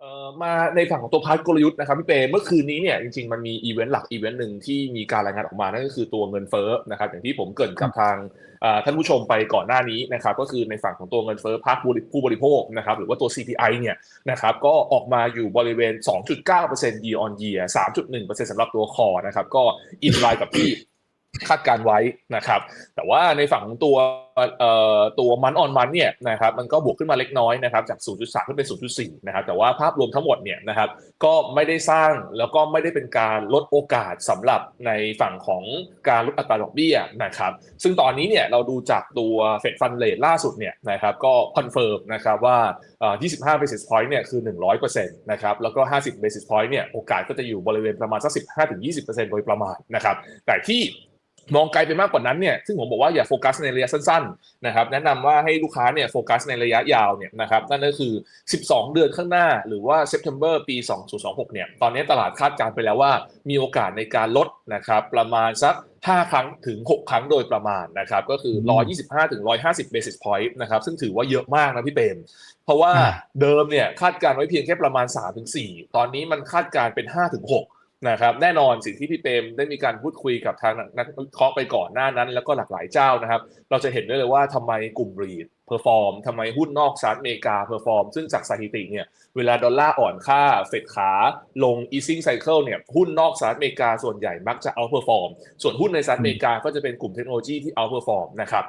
เอ่อมาในฝั่งของตัวพาร์ทกลยุทธ์นะครับพี่เปเมื่อคืนนี้เนี่ยจริงๆมันมีอีเวนต์หลักอีเวนต์หนึ่งที่มีการรายงานออกมานั่นก็คือตัวเงินเฟ้อนะครับอย่างที่ผมเกรินกับทางอ่าท่านผู้ชมไปก่อนหน้านี้นะครับก็คือในฝั่งของตัวเงินเฟ้อภาคผู้บริโภคนะครับหรือว่าตัว CPI เนี่ยนะครับก็ออกมาอยู่บริเวณ 2.9% year on year 3.1%สำหรับตัวคอนะครับก็อินไลน์กับที่คาดการไว้นะครับแต่ว่าในฝั่งของตัวเอ่อ ตัวมันออนมันเนี่ยนะครับมันก็บวกขึ้นมาเล็กน้อยนะครับจาก 0.3 ขึ้นเป็น 0.4 นะครับแต่ว่าภาพรวมทั้งหมดเนี่ยนะครับก็ไม่ได้สร้างแล้วก็ไม่ได้เป็นการลดโอกาสสำหรับในฝั่งของการลดอัตราดอกเบี้ยนะครับซึ่งตอนนี้เนี่ยเราดูจากตัวเฟดฟันเลทล่าสุดเนี่ยนะครับก็คอนเฟิร์มนะครับว่า 25 basis point เนี่ยคือ 100%นะครับแล้วก็ 50 basis point เนี่ยโอกาสก็จะอยู่บริเวณประมาณสัก 15-20%โดยประมาณนะครับแต่ที่ มองไกลไปมากกว่านั้นเนี่ยซึ่งผมบอกว่าอย่าโฟกัสในระยะสั้นๆนะครับแนะนำว่าให้ลูกค้าเนี่ยโฟกัสในระยะยาวเนี่ยนะครับนั่นก็คือ 12 เดือนข้างหน้า หรือว่า September ปี 2026 เนี่ยตอนนี้ตลาดคาดการณ์ไปแล้วว่ามีโอกาสในการลดนะครับประมาณสัก 5 ครั้งถึง 6 ครั้งโดยประมาณนะครับก็คือ 125 ถึง 150 basis point นะครับซึ่งถือว่าเยอะมากนะพี่เปรมเพราะว่าอ่าเดิมเนี่ยคาดการณ์ไว้เพียงแค่ประมาณ 3-4 ตอนนี้มันคาดการณ์เป็น 5-6 นะครับแน่นอนสิ่งที่พี่เปรมได้มีการพูดคุยกับทางนักวิเคราะห์ไปก่อนหน้านั้น แล้วก็หลากหลายเจ้านะครับ เราจะเห็นได้เลยว่าทำไมกลุ่มรีดเพอร์ฟอร์มทำไมหุ้นนอกสหรัฐอเมริกาเพอร์ฟอร์ม ซึ่งจากสถิติเนี่ยเวลาดอลลาร์อ่อนค่าเฟดขาลง easing cycle เนี่ยหุ้นนอกสหรัฐอเมริกาส่วนใหญ่มักจะ outperform ส่วนหุ้นในสหรัฐอเมริกาก็จะเป็นกลุ่มเทคโนโลยีที่ outperform นะครับ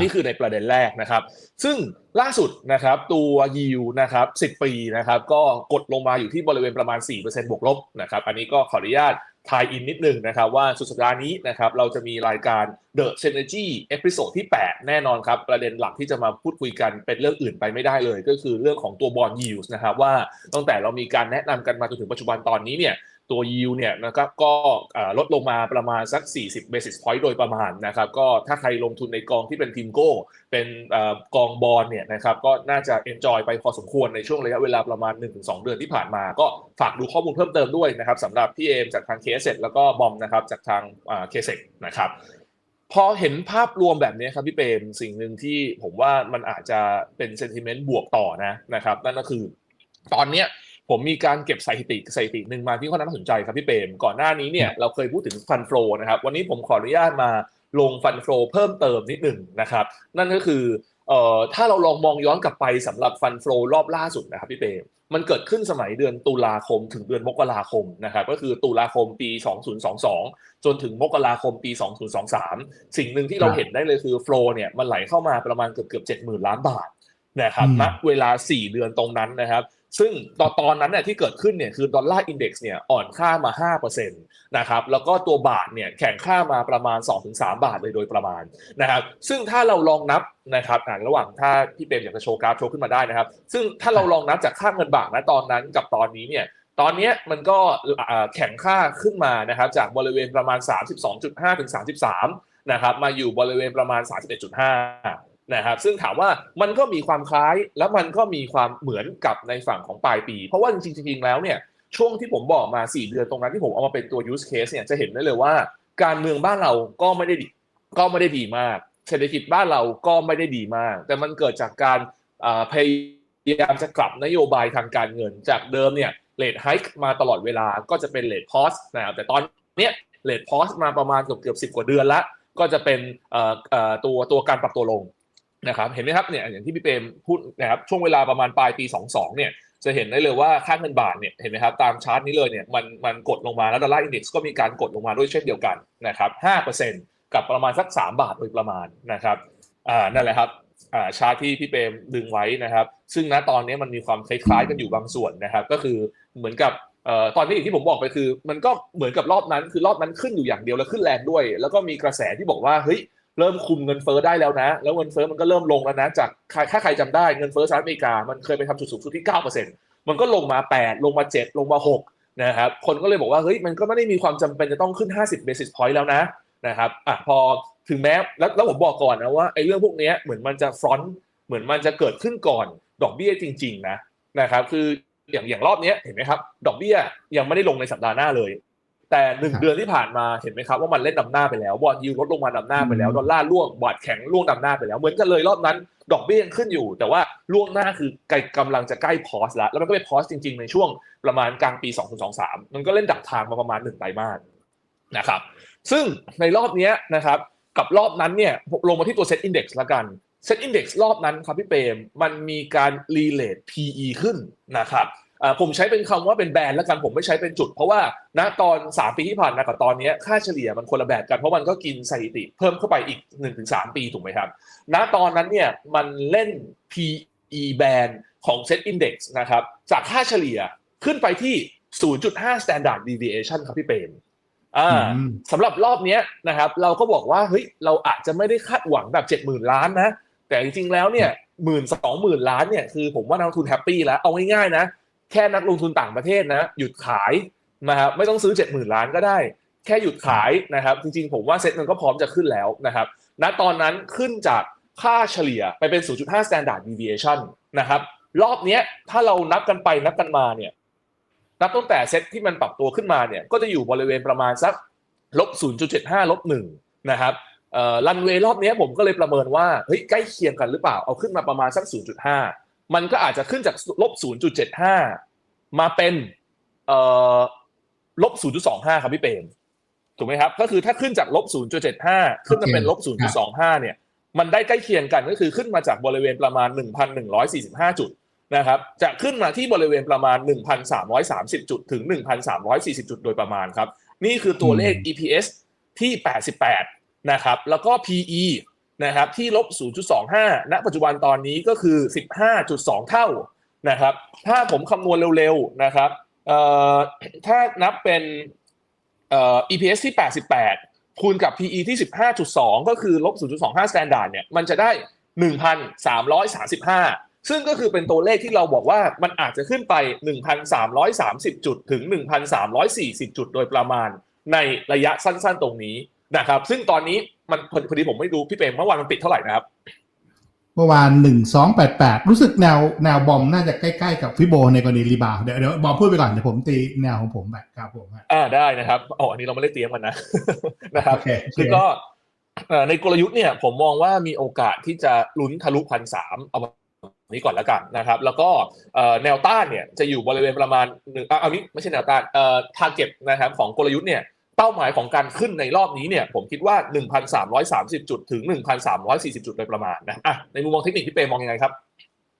นี่คือในประเด็นแรกนะครับ ซึ่งล่าสุดนะครับตัวยิวนะครับ10 ปีนะครับก็กดลงมาอยู่ที่บริเวณประมาณ 4%บวกลบนะครับอันนี้ก็ขออนุญาตทายอินนิดนึงนะครับว่าสุดสัปดาห์นี้นะครับเราจะมีรายการ The Synergy เอพิโซดที่ 8 แน่นอนครับ ประเด็นหลักที่จะมาพูดคุยกันเป็นเรื่องอื่นไปไม่ได้เลย ก็คือเรื่องของตัวบอลยิวส์นะครับว่าตั้งแต่เรามีการแนะนำกันมาจนถึงปัจจุบันตอนนี้เนี่ย ตัวยิวเนี่ยนะครับก็ลดลงมาประมาณสัก 40 basis point โดยประมาณนะครับก็ถ้าใครลงทุนในกองที่เป็นทีมโก้ เป็นอกองบอลเนี่ยนะครับก็น่าจะ enjoy ไปพอสมควรในช่วงระยะเวลาประมาณ 1-2 เดือนที่ผ่านมา ก็ฝากดูข้อมูลเพิ่มเติมด้วยนะครับสำหรับพี่เอมจากทางเคสเแล้วก็บอมนะครับจากทางเคสเนะครับพอเห็นภาพรวมแบบนี้ครับพี่เปรมสิ่งหนึ่งที่ผมว่ามันอาจจะเป็นเซนติเมนต์บวกต่อนะนะครับ นั่นก็คือตอนเนี้ย ผมมีการเก็บสถิติสถิติหนึ่งมาที่ค่อนข้างน่าสนใจครับพี่เปรมก่อนหน้านี้เนี่ยเราเคยพูดถึงฟันโฟนะครับวันนี้ผมขออนุญาตมาลงฟันโฟเพิ่มเติมนิดหนึ่งนะครับ นั่นก็คือเอ่อถ้าเราลองมองย้อนกลับไปสำหรับฟันโฟรอบล่าสุดนะครับพี่เปรมมันเกิดขึ้นสมัยเดือนตุลาคมถึงเดือนมกราคมนะครับก็คือตุลาคมปี 2022 จนถึงมกราคมปี 2023 สิ่งหนึ่งที่เราเห็นได้เลยคือโฟลเนี่ยมันไหลเข้ามาประมาณเกือบเกือบ70,000 ล้านบาทนะครับอืมณเวลา 4 เดือนตรงนั้นนะครับ ซึ่งตอนตอนนั้นเนี่ยที่เกิดขึ้นเนี่ยคือดอลลาร์อินเด็กซ์เนี่ยอ่อนค่ามา 5%นะครับแล้วก็ตัวบาทเนี่ยแข็งค่ามาประมาณ 2-3 บาทเลยโดยประมาณนะครับซึ่งถ้าเราลองนับนะครับอ่าระหว่างถ้าพี่เปรมอยากจะโชว์กราฟโชว์ขึ้นมาได้นะครับ ซึ่งถ้าเราลองนับจากค่าเงินบาทนะตอนนั้นกับตอนนี้เนี่ยตอนนี้มันก็แข็งค่าขึ้นมานะครับจากบริเวณประมาณ 32.5 ถึง 33 นะครับมาอยู่บริเวณประมาณ 31.5 นะครับซึ่งถามว่ามันก็มีความคล้ายแล้วมันก็มีความเหมือนกับในฝั่งของปลายปี เพราะว่าจริงๆแล้วเนี่ยช่วงที่ผมบอกมา 4 เดือนตรงนั้นที่ผมเอามาเป็นตัว use case เนี่ยจะเห็นได้เลยว่า การเมืองบ้านเราก็ไม่ได้ดีก็ไม่ได้ดีมาก เศรษฐกิจบ้านเราก็ไม่ได้ดีมาก แต่มันเกิดจากการพยายามจะกลับนโยบายทางการเงิน จากเดิมเนี่ยเลทไฮค์มาตลอดเวลาก็จะเป็นเลทพอสนะครับแต่ตอนเนี้ยเลทพอสมาประมาณเกือบเกือบสิกว่าเดือนละก็จะเป็นตัวตัวการปรับตัวลง นะครับเห็นไหมครับเนี่ยอย่างที่พี่เปรมพูดนะครับช่วงเวลาประมาณปลายปี 22 เนี่ยจะเห็นได้เลยว่าค่าเงินบาทเนี่ยเห็นไหมครับตามชาร์ตนี้เลยเนี่ยมันมันกดลงมาแล้วดอลลาร์อินด็กซ์ก็มีการกดลงมาด้วยเช่นเดียวกันนะครับ5%กับประมาณสัก 3 บาทโดยประมาณนะครับอ่านั่นแหละครับอ่าชาร์ตที่พี่เปรมดึงไว้นะครับ ซึ่งณตอนนี้มันมีความคล้ายๆกันอยู่บางส่วนนะครับก็คือเหมือนกับเอ่อตอนนี้อย่างที่ผมบอกไปคือ มันก็เหมือนกับรอบนั้นคือรอบนั้นขึ้นอยู่อย่างเดียวแล้วขึ้นแรงด้วย แล้วก็มีกระแสที่บอกว่าเฮ้ย เริ่มคุมเงินเฟ้อได้แล้วนะ แล้วเงินเฟ้อมันก็เริ่มลงแล้วนะ จากใครถ้าใครจำได้เงินเฟ้อสหรัฐอเมริกา มันเคยไปทำจุดสูงสุดที่9%มันก็ลงมา 8 ลงมา 7 ลงมา 6 นะครับ คนก็เลยบอกว่า เฮ้ย มันก็ไม่ได้มีความจำเป็นจะต้องขึ้น 50 basis point แล้วนะ นะครับ อะ พอถึงแม้ แล้วแล้วผมบอกก่อนนะว่าไอ้เรื่องพวกนี้เหมือนมันจะฟรอนต์เหมือนมันจะเกิดขึ้นก่อนดอกเบี้ยจริง ๆ นะ นะครับ คืออย่างอย่างรอบนี้เห็นไหมครับ ดอกเบี้ยยังไม่ได้ลงในสัปดาห์หน้าเลย แต่หนึ่งครับเดือนที่ผ่านมาเห็นไหมครับว่ามันเล่นนำหน้าไปแล้วบอลยิวลดลงมานำหน้าไปแล้วอืมดอลลาร์ร่วงบาทแข็งร่วงนำหน้าไปแล้วเหมือนกันเลยรอบนั้น ดอกเบี้ยยังขึ้นอยู่ แต่ว่าล่วงหน้าคือใกล้กำลังจะใกล้พอสแล้วแล้วมันก็ไปพอสจริง ๆ ในช่วงประมาณกลางปี 2023 มันก็เล่นดักทางมาประมาณหนึ่งไตรมาสนะครับ ซึ่งในรอบเนี้ยนะครับกับรอบนั้นเนี่ยลงมาที่ตัว Set Index ละกัน Set Index รอบนั้นครับพี่เปรมมันมีการ relate PE ขึ้นนะครับอ่า ผมใช้เป็นคำว่าเป็นแบรนด์แล้วกันผมไม่ใช้เป็นจุด เพราะว่าณตอน 3 ปีที่ผ่านมากับตอนเนี้ยค่าเฉลี่ยมันคนละแบบกันเพราะมันก็กินสถิติเพิ่มเข้าไปอีก 1-3 ปีถูกไหมครับ ณตอนนั้นเนี่ยมันเล่น PE band ของ Set Index นะครับจากค่าเฉลี่ยขึ้นไปที่ 0.5 standard deviation ครับพี่เปรมอ่าอืมสำหรับรอบเนี้ยนะครับ เราก็บอกว่าเฮ้ยเราอาจจะไม่ได้คาดหวังแบบ70,000ล้านนะ แต่จริงๆแล้วเนี่ยหมื่นสองหมื่นล้านเนี่ยคือผมว่านักลงทุนแฮปปี้แล้วเอาง่ายๆนะ แค่นักลงทุนต่างประเทศนะหยุดขายนะครับไม่ต้องซื้อ 70,000 ล้านก็ได้ แค่หยุดขายนะครับ จริงๆ ผมว่าเซ็ตมันก็พร้อมจะขึ้นแล้วนะครับณตอนนั้นขึ้นจากค่าเฉลี่ยไปเป็น 0.5 standard deviation นะครับรอบนี้ถ้าเรานับกันไปนับกันมาเนี่ยนับตั้งแต่เซ็ตที่มันปรับตัวขึ้นมาเนี่ยก็จะอยู่บริเวณประมาณสักลบ 0.75 ลบ1นะครับเอ่อรันเวย์รอบนี้ผมก็เลยประเมินว่าเฮ้ยใกล้เคียงกันหรือเปล่าเอาขึ้นมาประมาณสัก 0.5 มันก็อาจจะขึ้นจากลบ 0.75 มาเป็นเอ่อลบ 0.25 ครับพี่เปรมถูกไหมครับ ก็คือถ้าขึ้นจากลบ 0.75 ขึ้นมาเป็นลบ 0.25 เนี่ย มันได้ใกล้เคียงกันก็คือขึ้นมาจากบริเวณประมาณ 1,145 จุดนะครับ จะขึ้นมาที่บริเวณประมาณ 1,330 จุดถึง 1,340 จุดโดยประมาณครับ นี่คือตัวเลข EPS ที่ 88 นะครับ แล้วก็ PE นะครับที่ลบ 0.25 ณ ปัจจุบันตอนนี้ก็คือ 15.2 เท่านะครับถ้าผมคำนวณเร็วๆนะครับถ้านับเป็น EPS ที่ 88 คูณกับ PE ที่ 15.2 ก็คือลบ 0.25 standard เนี่ยมันจะได้ 1,335 ซึ่งก็คือเป็นตัวเลขที่เราบอกว่ามันอาจจะขึ้นไป 1,330 จุดถึง 1,340 จุดโดยประมาณในระยะสั้นๆตรงนี้ นะครับ ซึ่งตอนนี้มันพอพอดีผมไม่รู้พี่เปรมเมื่อวานมันปิดเท่าไหร่นะครับ เมื่อวานหนึ่งสองแปดแปดรู้สึกแนวแนวบอมน่าจะใกล้ๆกับฟิโบในกรณีรีบาวด์เดี๋ยวเดี๋ยวบอมพูดไปก่อนเดี๋ยวผมตีแนวของผมไปครับผมฮะอ่าได้นะครับอ๋ออันนี้เราไม่ได้เตรียมกันนะนะครับโอเคโอเคคือก็เอ่อในกลยุทธ์เนี่ยผมมองว่ามีโอกาสที่จะลุ้นทะลุพันสามเอาแบบนี้ก่อนแล้วกันนะครับ แล้วก็เอ่อแนวต้านเนี่ยจะอยู่บริเวณประมาณหนึ่งอะเอานี้ไม่ใช่แนวต้านเอ่อทาร์เก็ตนะครับของกลยุทธ์เนี่ย เป้าหมายของการขึ้นในรอบนี้เนี่ยผมคิดว่า 1,330 จุดถึง 1,340 จุดโดยประมาณนะอะในมุมมองเทคนิคพี่เปมมองยังไงครับ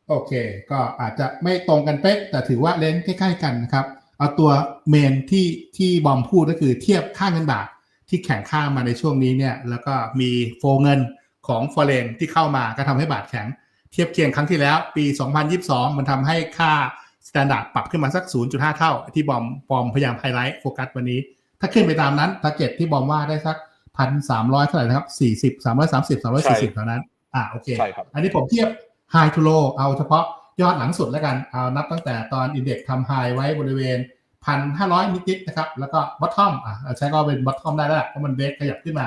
โอเค ก็อาจจะไม่ตรงกันเป๊ะแต่ถือว่าเลนใกล้ๆกันนะครับ เอาตัวเมนที่ที่บอมพูดก็คือเทียบค่าเงินบาทที่แข่งค่ามาในช่วงนี้เนี่ยแล้วก็มีโฟเงินของฟอเรนที่เข้ามาก็ทำให้บาทแข็ง เทียบเคียงครั้งที่แล้วปี 2022 มันทำให้ค่าสแตนดาร์ดปรับขึ้นมาสัก 0.5 เท่า ที่บอมบอมพยายามไฮไลท์โฟกัสวันนี้ ถ้าขึ้นไปตามนั้นทาร์เก็ตที่บอมว่าได้สักพันสามร้อยเท่าไหร่นะครับสี่สิบสามร้อยสามสิบสามร้อยสี่สิบเท่านั้น อ่าโอเคใช่ครับอันนี้ผมเทียบ High to Low เอาเฉพาะยอดหลังสุดแล้วกัน เอานับตั้งแต่ตอนอินเด็กซ์ทำ High ไว้บริเวณ1,500นิดๆนะครับ แล้วก็ Bottom อะใช้ก็เป็น Bottom ได้แล้วล่ะเพราะมันเบรกขยับขึ้นมา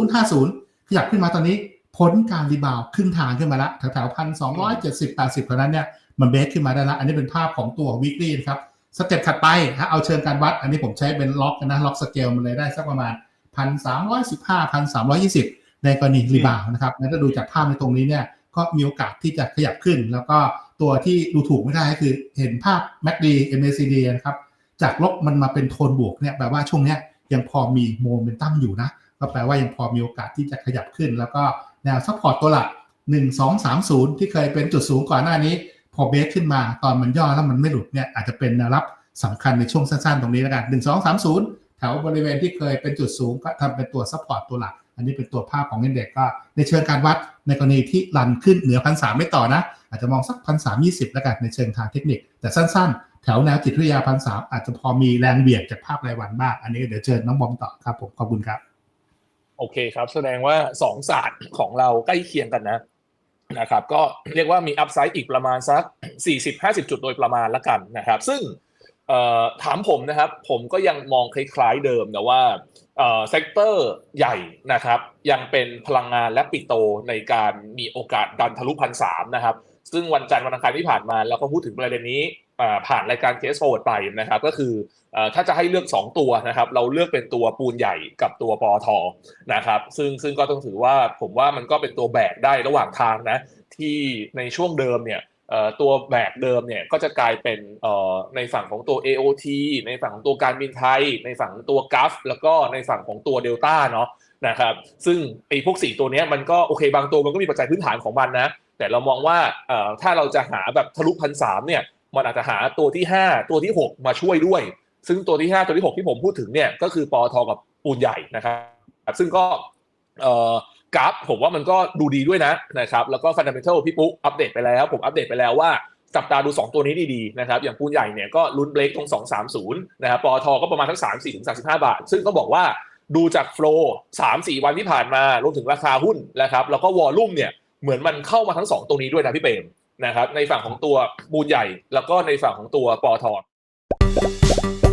1050ขยับขึ้นมาตอนนี้พ้นการรีบาวด์ครึ่งทางขึ้นมาแล้วแถวๆพันสองร้อยเจ็ดสิบแปดสิบเท่านั้นเนี่ยมันเบรกขึ้นมาได้แล้วอันนี้เป็นภาพของตัว weekly นะครับ สเต็ปถัดไปถ้าเอาเชิงการวัด อันนี้ผมใช้เป็นล็อกนะล็อกสเกลมันเลยได้สักประมาณพันสามร้อยสิบห้าพันสามร้อยยี่สิบในกรณีรีบาวด์นะครับแล้วถ้าดูจากภาพในตรงนี้เนี่ยก็มีโอกาสที่จะขยับขึ้น แล้วก็ตัวที่ดูถูกไม่ได้ก็คือเห็นภาพ MACD MACD นะครับจากลบมันมาเป็นโทนบวกเนี่ยแปลว่าช่วงเนี้ยยังพอมีโมเมนตัมอยู่นะก็แปลว่ายังพอมีโอกาสที่จะขยับขึ้น แล้วก็แนวซัพพอร์ตตัวหลัก 1 2 3 0 ที่เคยเป็นจุดสูงก่อนหน้านี้ พอเบรกขึ้นมาตอนมันย่อแล้วมันไม่หลุดเนี่ยอาจจะเป็นแนวรับสำคัญในช่วงสั้นๆ ตรงนี้แล้วกัน1 2 3 0แถวบริเวณที่เคยเป็นจุดสูงก็ทำเป็นตัวซัพพอร์ตตัวหลัก อันนี้เป็นตัวภาพของเงินเด็กก็ ในเชิงการวัดในกรณีที่รันขึ้นเหนือพันสามไม่ต่อนะ อาจจะมองสักพันสามยี่สิบแล้วกันในเชิงทางเทคนิค แต่สั้นๆ แถวแนวจิตวิทยาพันสามอาจจะพอมีแรงเบียดจากภาพรายวันบ้าง อันนี้เดี๋ยวเชิญน้องบอมต่อครับผมขอบคุณครับ โอเคครับ แสดงว่าสองศาสตร์ของเราใกล้เคียงกันนะ นะครับก็เรียกว่ามีอัพไซด์อีกประมาณสัก 40-50 จุดโดยประมาณละกันนะครับ ซึ่งถามผมนะครับผมก็ยังมองคล้ายๆเดิมนะว่าเซกเตอร์ใหญ่นะครับยังเป็นพลังงานและปิโตในการมีโอกาสดันทะลุพันสามนะครับ ซึ่งวันจันทร์วันอังคารที่ผ่านมาเราก็พูดถึงประเด็นนี้ผ่านรายการเคสโฟร์ดไปนะครับก็คือถ้าจะให้เลือก 2 ตัวนะครับเราเลือกเป็นตัวปูนใหญ่กับตัวปอทนะครับซึ่งซึ่งก็ต้องถือว่าผมว่ามันก็เป็นตัวแบกได้ระหว่างทางนะที่ในช่วงเดิมเนี่ยตัวแบกเดิมเนี่ยก็จะกลายเป็นในฝั่งของตัว AOT ในฝั่งของตัวการบินไทย ในฝั่งตัวกัฟแล้วก็ในฝั่งของตัวเดลต้าเนาะนะครับซึ่งไอ้พวกสี่ตัวเนี้ยมันก็โอเคบางตัวมันก็มีปัจจัยพื้นฐานของมันนะ แต่เรามองว่าถ้าเราจะหาแบบทะลุพันสามเนี่ยมันอาจจะหาตัวที่ 5 ตัวที่ 6 มาช่วยด้วย ซึ่งตัวที่ 5 ตัวที่ 6 ที่ผมพูดถึงเนี่ยก็คือปอทกับปูนใหญ่นะครับซึ่งก็กราฟผมว่ามันก็ดูดีด้วยนะนะครับแล้วก็ฟันดัมเบลพี่ปุ๊อัปเดตไปแล้ว ผมอัปเดตไปแล้วว่าจับตาดู 2 ตัวนี้ดีๆนะครับอย่างปูนใหญ่เนี่ยก็ลุ้นเบรกตรง 230นะครับปอทก็ประมาณทั้ง3 4ถึง35 บาท ซึ่งก็บอกว่าดูจากโฟล์สามสี่วันที่ผ่านมารวมถึงราคาหุ้นนะครับแล้วก็วอลลุ่มเนี่ย เหมือนมันเข้ามาทั้งสองตรงนี้ด้วยนะพี่เปรมนะครับในฝั่งของตัวบูนใหญ่แล้วก็ในฝั่งของตัวปอทอ